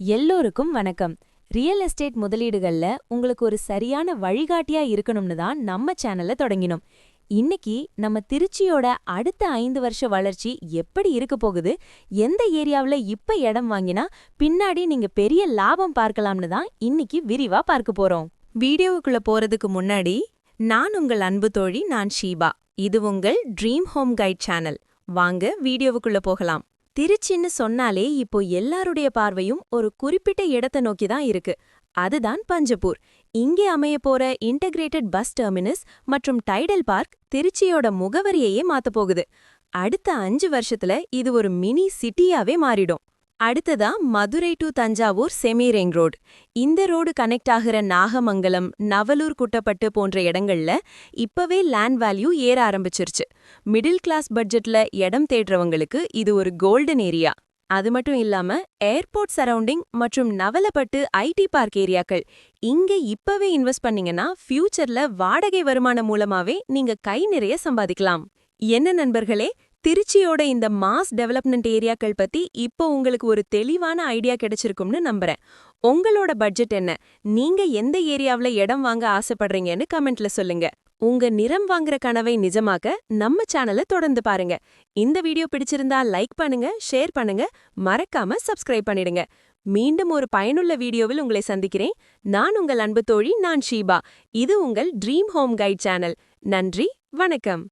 எல்லோருக்கும் வணக்கம். Real estate முதலீடுகள்ல உங்களுக்கு ஒரு சரியான வழிகாட்டியா இருக்கணும்னு தான் நம்ம சேனல்ல தொடங்கினோம். இன்னைக்கு நம்ம திருச்சியோட அடுத்த ஐந்து வருஷ வளர்ச்சி எப்படி இருக்க போகுது எந்த ஏரியாவில் இப்ப இடம் வாங்கினா பின்னாடி நீங்க பெரிய லாபம் பார்க்கலாம்னு தான் இன்னைக்கு விரிவா பார்க்க போறோம். வீடியோவுக்குள்ள போறதுக்கு முன்னாடி நான் உங்கள் அன்பு தோழி நான் ஷீபா. இது உங்கள் ட்ரீம் ஹோம் கைட் சேனல். வாங்க வீடியோவுக்குள்ள போகலாம். திருச்சின்னு சொன்னாலே இப்போ எல்லாருடைய பார்வையும் ஒரு குறிப்பிட்ட இடத்த நோக்கி தான் இருக்கு. அதுதான் பஞ்சப்பூர் இங்கே அமைய போற இன்டகிரேட்டட் பஸ் டெர்மினஸ் மற்றும் டைடல் பார்க் திருச்சியோட முகவரியையே மாத்த போகுது. அடுத்த அஞ்சு வருஷத்துல இது ஒரு மினி சிட்டியாவே மாறிடும். அடுத்ததா Madurai to Thanjavur semi ring road. இந்த ரோடு கனெக்ட் ஆகிற நாகமங்கலம் நவலூர் குட்டப்பட்டு போன்ற இடங்கள்ல இப்பவே லேண்ட் வேல்யூ ஏற ஆரம்பிச்சிருச்சு. மிடில் கிளாஸ் பட்ஜெட்ல இடம் தேடுறவங்களுக்கு இது ஒரு கோல்டன் ஏரியா. அது மட்டும் இல்லாம ஏர்போர்ட் சரவுண்டிங் மற்றும் நவலப்பட்டு ஐடி பார்க் ஏரியாக்கள். இங்க இப்பவே இன்வெஸ்ட் பண்ணீங்கன்னா ஃபியூச்சர்ல வாடகை வருமானம் மூலமாவே நீங்க கை நிறைய சம்பாதிக்கலாம். என்ன நண்பர்களே திருச்சியோட இந்த மாஸ் டெவலப்மெண்ட் ஏரியாக்கள் பத்தி இப்போ உங்களுக்கு ஒரு தெளிவான ஐடியா கிடைச்சிருக்கும்னு நம்புறேன். உங்களோட பட்ஜெட் என்ன? நீங்க எந்த ஏரியாவுல இடம் வாங்க ஆசைப்படுறீங்கன்னு கமெண்ட்ல சொல்லுங்க. உங்க நிறம் வாங்குற கனவை நிஜமாக்க நம்ம சேனலை தொடர்ந்து பாருங்க. இந்த வீடியோ பிடிச்சிருந்தா லைக் பண்ணுங்க ஷேர் பண்ணுங்க மறக்காம சப்ஸ்கிரைப் பண்ணிடுங்க. மீண்டும் ஒரு பயனுள்ள வீடியோவில் உங்களை சந்திக்கிறேன். நான் உங்கள் அன்பு தோழி நான் ஷீபா. இது உங்கள் ட்ரீம் ஹோம் கைட் சேனல் நன்றி வணக்கம்.